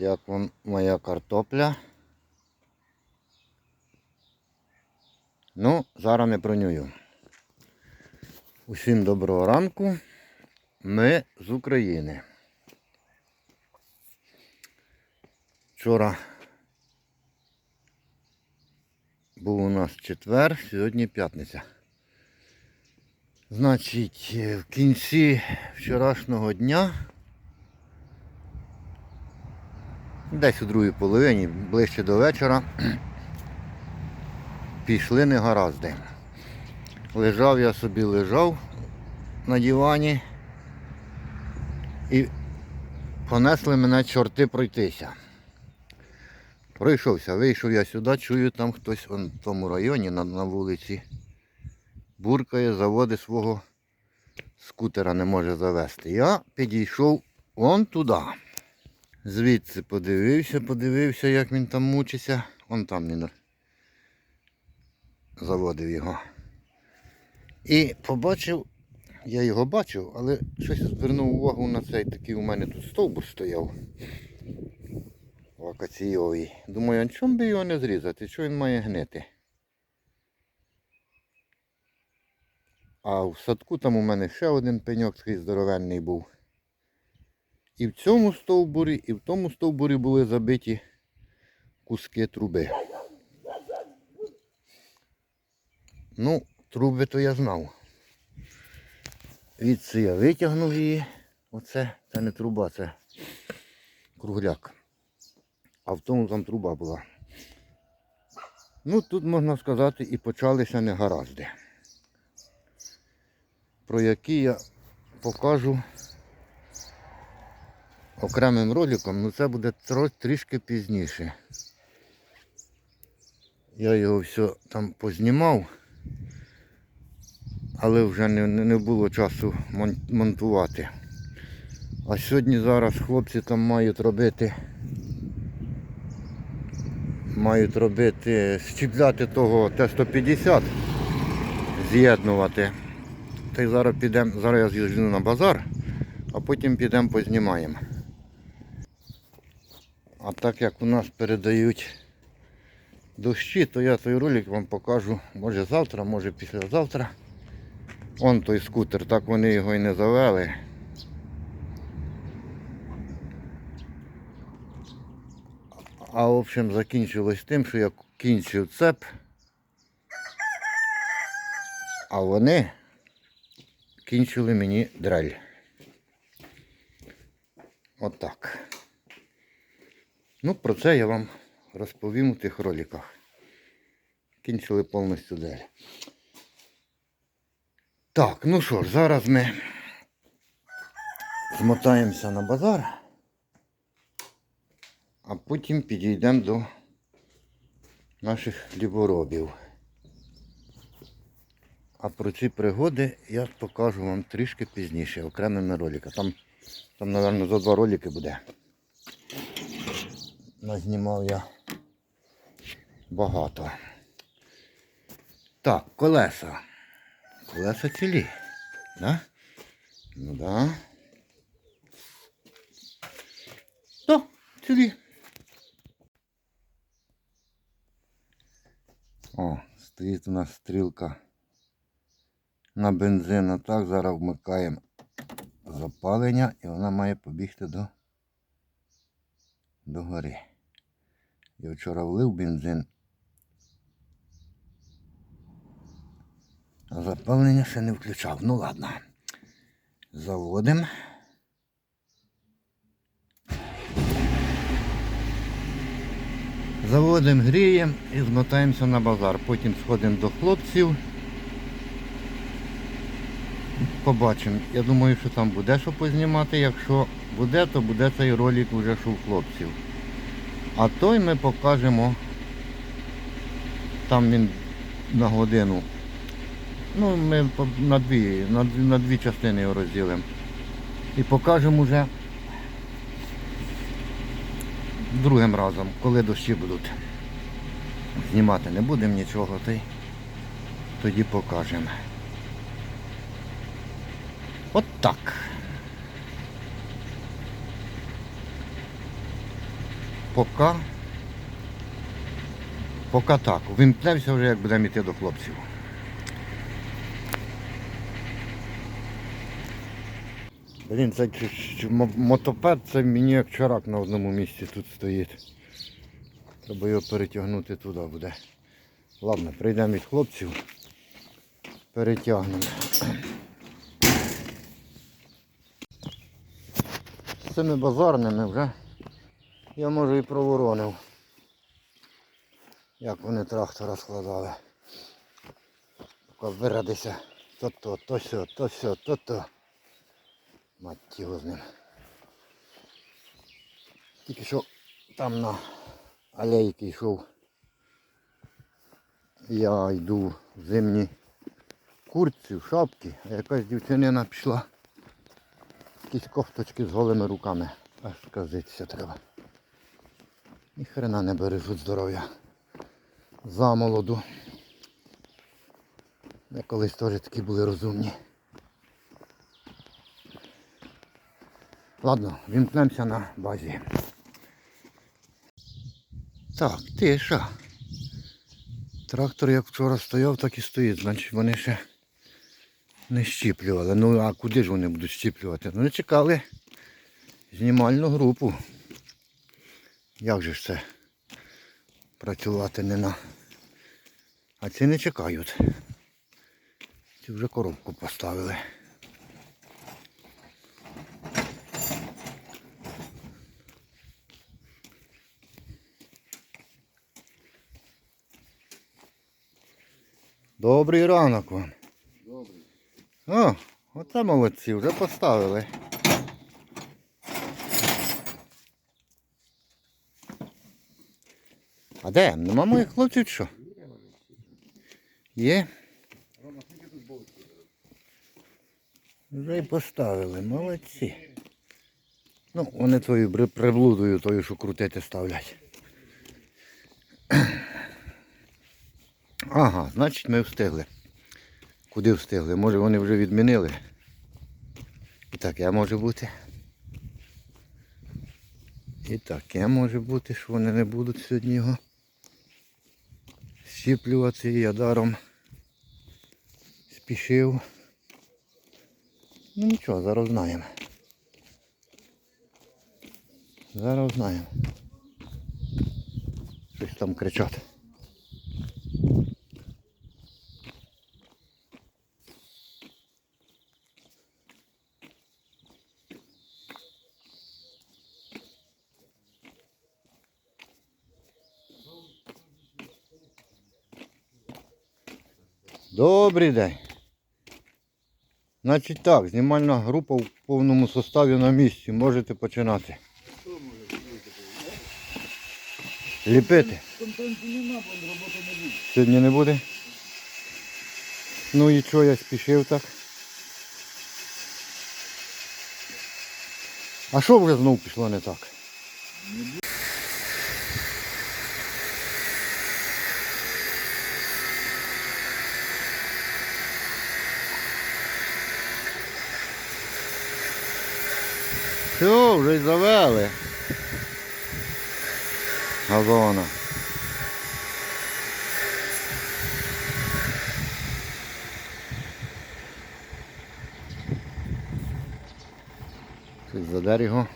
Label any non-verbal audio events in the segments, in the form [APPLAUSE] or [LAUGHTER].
Як вам моя картопля? Ну, зараз не бронюю. Усім доброго ранку. Ми з України. Вчора був у нас четвер, сьогодні п'ятниця. Значить, в кінці вчорашнього дня, десь у другій половині, ближче до вечора, [CLEARS THROAT] пішли негаразди. Лежав я собі лежав на дивані і понесли мене чорти пройтися. Пройшовся, вийшов я сюди, чую, там хтось в тому районі на, на вулиці буркає, заводить свого скутера не може завести. Я підійшов вон туди. Звідси подивився, подивився, як він там мучиться. Вон там він заводив його. І побачив, я його бачив, але щось звернув увагу на цей такий у мене тут стовбур стояв. Вакаційовий. Думаю, а чому би його не зрізати? Що він має гнити? А в садку там у мене ще один пеньок такий здоровенний був. І в цьому стовбурі, і в тому стовбурі були забиті куски труби. Ну, труби то я знав. Відси я витягнув її. Оце, це не труба, це кругляк. А в тому там труба була. Ну, тут можна сказати і почалися негаразди про які я покажу окремим роликом, ну це буде трішки пізніше. Я його все там познімав, але вже не не було часу монтувати. А сьогодні зараз хлопці там мають робити, мають робити, щіпляти того Т-150, з'єднувати. Та й зараз підемо, зараз я з'їжджу на базар, а потім підемо познімаємо. А так як у нас передають дощі, то я той ролик вам покажу, може завтра, може післязавтра. Он той скутер, так вони його і не завели. А в общем закінчилось тим, що я кінчив цеп, а вони кінчили мені дрель. Отак. Ну, про це я вам розповім у тих роликах. Кінчили повністю дрель. Так, ну що ж, зараз ми змотаємося на базар, а потім підійдемо до наших хліборобів. А про ці пригоди я покажу вам трішки пізніше, окремими роликами. Там, там, мабуть, за два ролики буде. Назнімав я багато. Так, колеса. Колеса цілі. Да? Ну да. То, цілі. О, стоїть у нас стрілка на бензин. Так, зараз вмикаємо запалення і вона має побігти до, до гори. Я вчора влив бензин. А запалення ще не включав. Ну ладно. Заводимо. Заводимо, гріємо і змотаємося на базар. Потім сходимо до хлопців. Побачимо. Я думаю, що там буде що познімати. Якщо буде, то буде цей ролик вже що у хлопців. А той ми покажемо. Там він на годину. Ну, ми на дві, на, дві- на дві частини його розділимо. І покажемо вже другим разом, коли дощі будуть. Знімати не будемо нічого, то тоді покажемо. От так. Поки, поки так. Вимкнемося вже, як будемо йти до хлопців. Блін, це мотопед, це мені як чарак на одному місці тут стоїть. Треба його перетягнути туди буде. Ладно, прийдемо від хлопців. Перетягнемо. З цими базарними вже я може і проворонив. Як вони трактора складали. Поки вирадися. То то, сьо, то сьо, то то. Мать його з ним. Тільки що там на алейки йшов. Я йду в зимній куртці, в шапці, а якась дівчинина пішла. Якісь кофточки з голими руками. Аж сказитися треба. Ні хрена не бережуть здоров'я. Замолоду. Ми колись теж такі були розумні. Ладно, вімкнемося на базі. Так, тиша. Трактор як вчора стояв, так і стоїть. Значить вони ще не щіплювали. Ну а куди ж вони будуть щіплювати? Не чекали знімальну групу. Як же ж це працювати не на. А ці не чекають. Ці вже коробку поставили. Добрий ранок вам. Добрий. О, оце молодці, вже поставили. А де? Нема моїх хлопців чи що? Є? Вже й поставили, молодці. Ну, вони твою приблудою тою, що крутити ставлять. Ага, значить ми встигли. Куди встигли? Може вони вже відмінили? І таке може бути. І таке може бути, що вони не будуть сьогодні його щіплювати. Я даром спішив. Ну нічого, зараз знаємо. Зараз знаємо. Щось там кричать. Добрий день. Значить так, знімальна група в повному составі на місці. Можете починати. Ліпити. Сьогодні не буде. Ну і що я спішив так. А що вже знов пішло не так? Все, вже й завели. Газона. Щось задер його.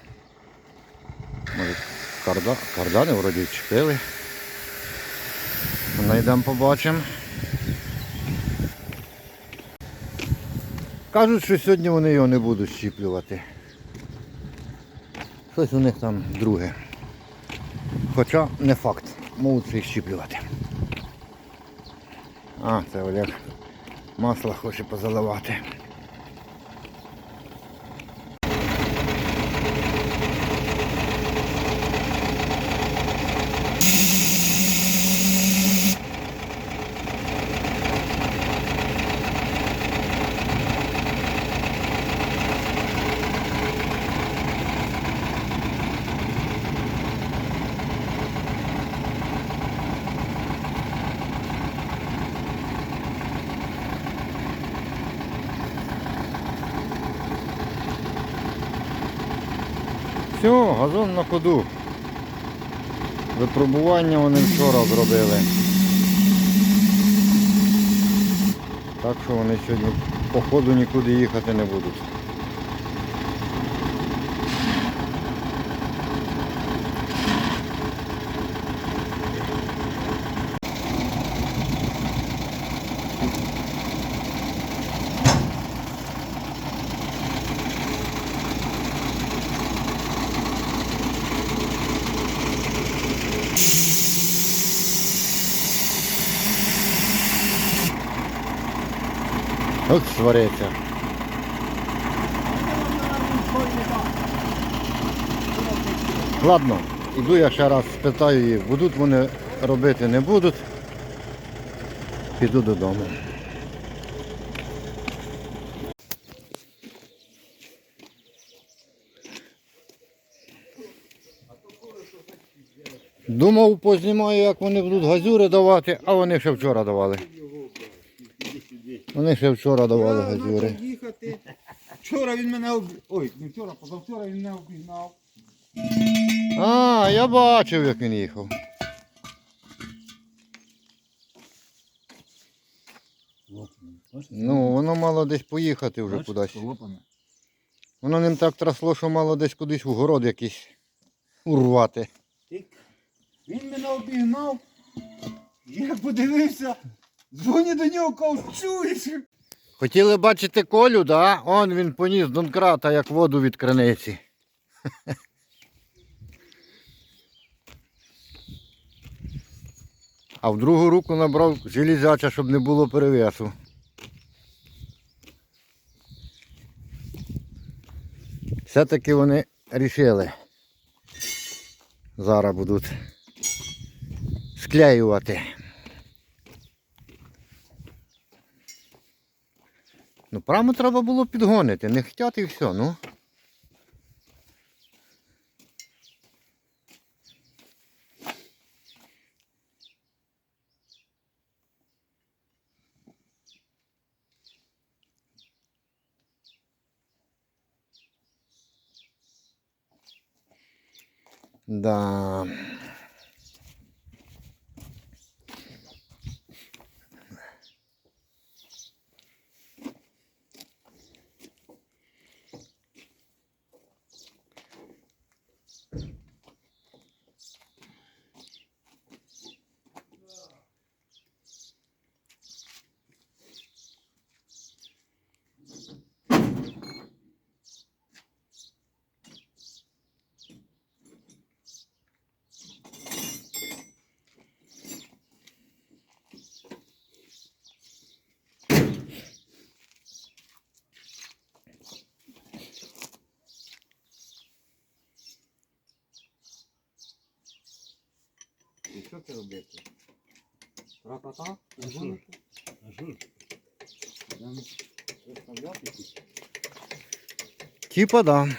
Може карда... кардани вроді вчепили. Найдемо побачимо. Кажуть, що сьогодні вони його не будуть щіплювати. Щось у них там друге. Хоча не факт, можуть їх щіплювати. А, це Олег масло хоче позаливати. Все, газон на ходу. Випробування вони вчора зробили. Так що вони сьогодні по ходу нікуди їхати не будуть. От. Ладно, іду я ще раз спитаю їх, будуть вони робити, не будуть. Піду додому. Думав, познімаю, як вони будуть газюри давати, а вони ще вчора давали. Вони ще вчора давали газюри. їхати. Вчора він мене об... Ой, не вчора, позавчора він мене обігнав. А, я бачив, як він їхав. Ну, воно мало десь поїхати вже кудись. Лопане. Воно ним так трасло, що мало десь кудись в город якийсь урвати. Він мене обігнав. Я подивився. Дзвоню до нього, кажу? Хотіли бачити колю, да? Он він поніс донкрата, як воду від криниці. [LAUGHS] А в другу руку набрав железяча, щоб не було перевесу. Все-таки вони рішили. Зараз будуть склеювати. Ну, прямо треба було підгонити, не хотять і все, ну. Да. І що ти робити? Рапата? А що? А що? ж? Нам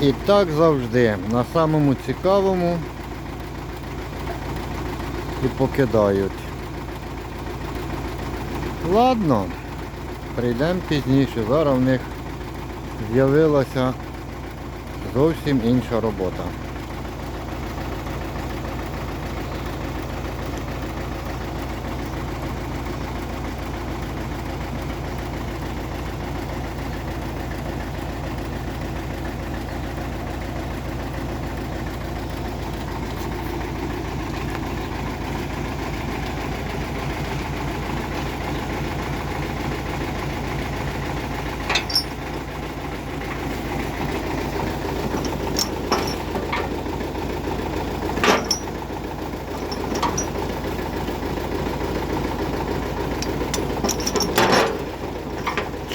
І так завжди. На самому цікавому і покидають. Ладно, прийдемо пізніше. Зараз в них з'явилася зовсім інша робота.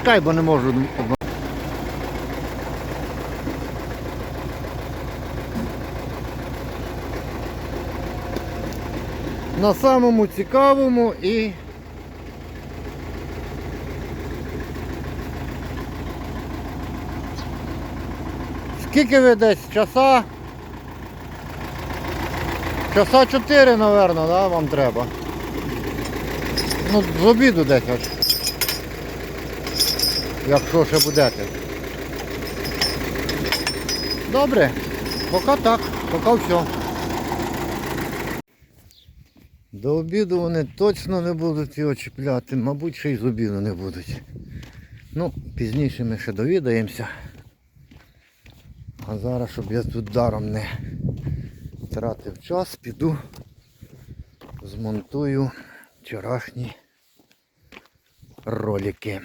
Чекай, бо не можу. На самому цікавому і Скільки ви десь? Часа? Часа 4, напевно, да, вам треба. Ну, з обіду десь аж. Якщо ще будете. Добре, поки так, поки все. До обіду вони точно не будуть його чіпляти, мабуть, ще й з обіду не будуть. Ну, пізніше ми ще довідаємося. А зараз, щоб я тут даром не тратив час, піду змонтую вчорашні ролики.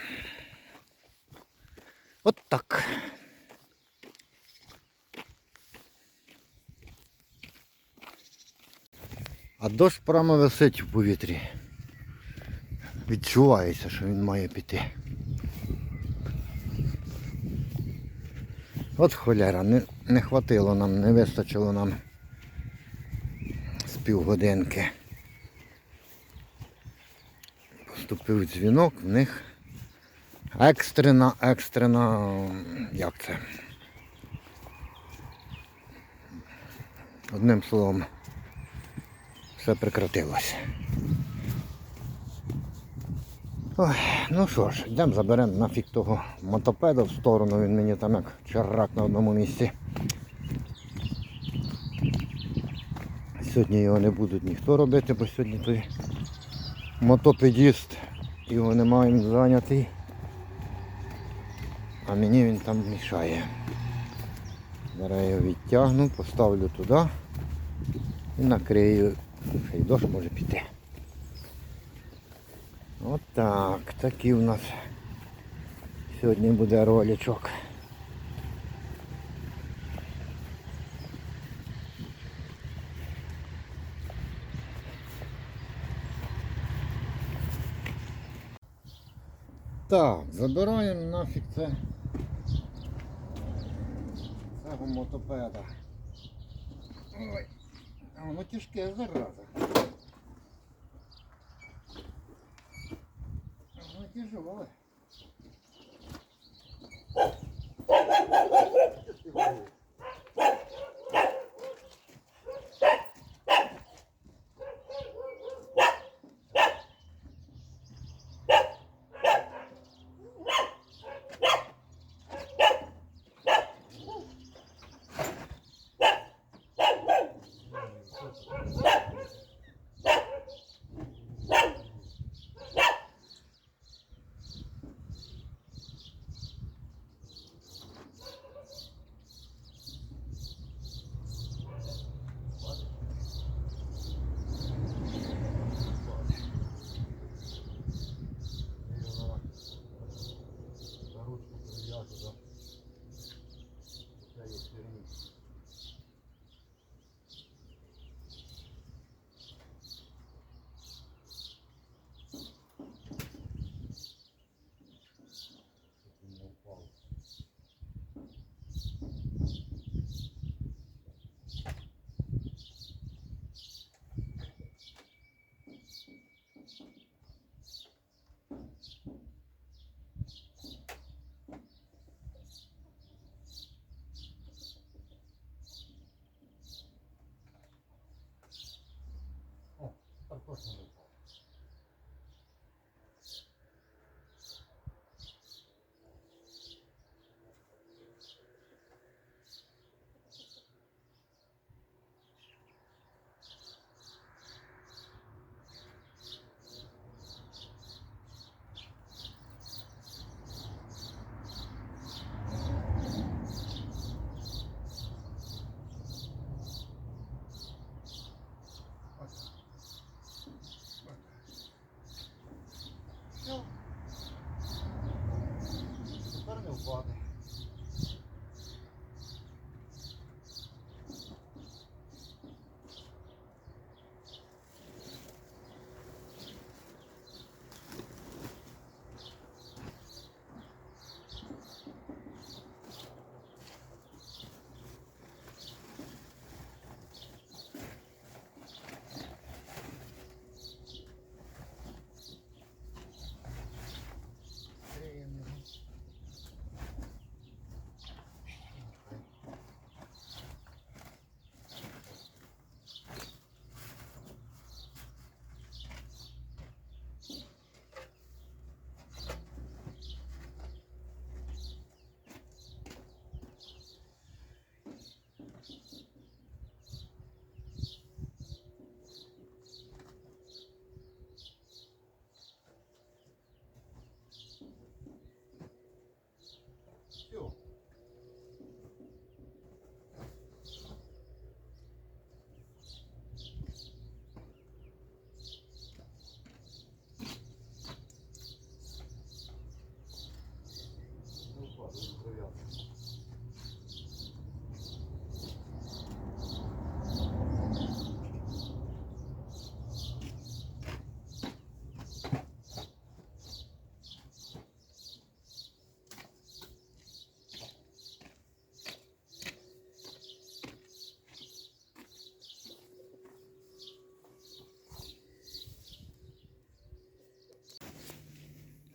От так. А дощ прямо висить в повітрі. Відчувається, що він має піти. От холера, не, не хватило нам, не вистачило нам з півгодинки. Поступив дзвінок, в них екстрена, екстрена, як це? Одним словом, все прекратилося. Ой, ну що ж, йдемо заберемо нафіг того мотопеда в сторону, він мені там як черрак на одному місці. Сьогодні його не будуть ніхто робити, бо сьогодні той мотопедіст, його немає, він зайнятий. А мені він там мішає. Зараз його відтягну, поставлю туди і накрию. Ще й дощ може піти. Отак, такий у нас сьогодні буде роличок. Так, забираємо нафіг це цього мотопеда. Ой, а воно тяжке зараза. Воно тяжеле. Все.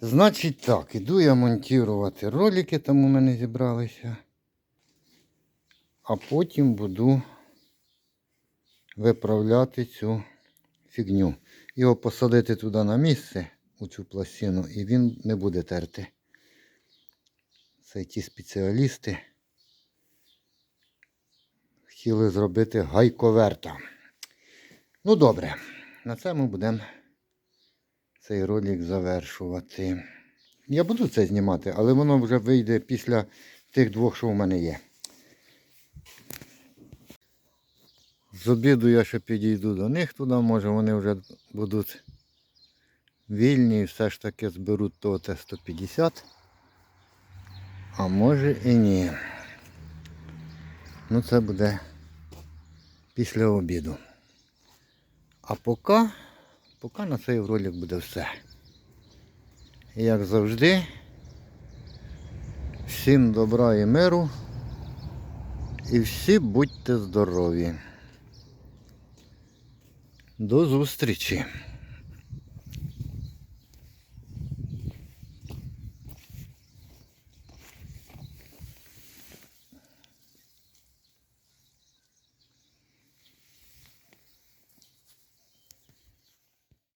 Значить так, іду я монтувати ролики, там у мене зібралися. А потім буду виправляти цю фігню. Його посадити туди на місце, у цю пластину, і він не буде терти. Це ті спеціалісти хотіли зробити гайковерта. Ну добре, на це ми будемо цей ролик завершувати. Я буду це знімати, але воно вже вийде після тих двох, що в мене є. З обіду я ще підійду до них туди, може вони вже будуть вільні і все ж таки зберуть того Т-150. А може і ні. Ну це буде після обіду. А поки Поки на цей ролик буде все. Як завжди, всім добра і миру. І всі будьте здорові. До зустрічі!